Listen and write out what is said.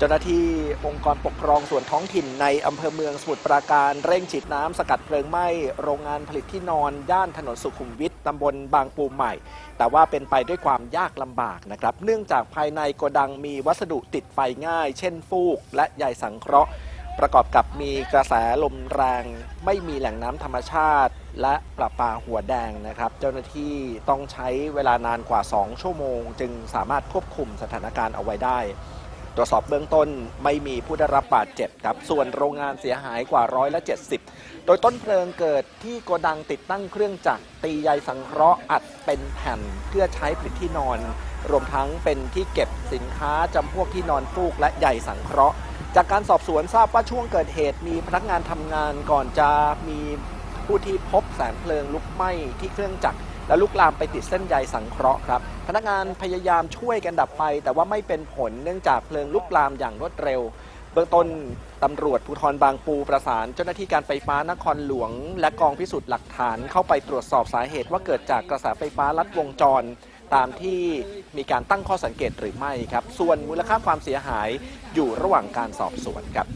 เจ้าหน้าที่องค์กรปกครองส่วนท้องถิ่นในอำเภอเมืองสมุทรปราการเร่งฉีดน้ำสกัดเพลิงไหม้โรงงานผลิตที่นอนย่านถนนสุขุมวิทตำบลบางปูใหม่ แต่ว่าเป็นไปด้วยความยากลำบากนะครับ เนื่องจากภายในโกดังมีวัสดุติดไฟง่าย เช่นฟูก และใยสังเคราะห์ ประกอบกับมีกระแสลมแรง ไม่มีแหล่งน้ำธรรมชาติ และประปาหัวแดงนะครับ เจ้าหน้าที่ต้องใช้เวลานานกว่า 2 ชั่วโมง จึงสามารถควบคุมสถานการณ์เอาไว้ได้ รวจสอบเบื้องต้นไม่มีผู้ได้รับบาดเจ็บครับ ส่วนโรงงานเสียหายกว่าร้อยละ70 โดยต้นเพลิงเกิดที่โกดังติดตั้งเครื่องจักรตีใยสังเคราะห์อัดเป็นแผ่นเพื่อใช้ผลิตที่นอน รวมทั้งเป็นที่เก็บสินค้าจำพวกที่นอนฟูกและใยสังเคราะห์ จากการสอบสวนทราบว่าช่วงเกิดเหตุมีพนักงานทำงานก่อนจะมีผู้ที่พบแสงเพลิงลุกไหม้ที่เครื่องจักร และลุกลามไปติดเส้นใยสังเคราะห์ครับ พนักงานพยายามช่วยกันดับไฟ แต่ว่าไม่เป็นผลเนื่องจากเพลิงลุกลามอย่างรวดเร็ว เบื้องต้นตำรวจภูธรบางปูประสาน เจ้าหน้าที่การไฟฟ้านครหลวง และกองพิสูจน์หลักฐานเข้าไปตรวจสอบสาเหตุว่าเกิดจากกระแสไฟฟ้าลัดวงจร ตามที่มีการตั้งข้อสังเกตหรือไม่ครับ ส่วนมูลค่าความเสียหายอยู่ระหว่างการสอบสวนครับ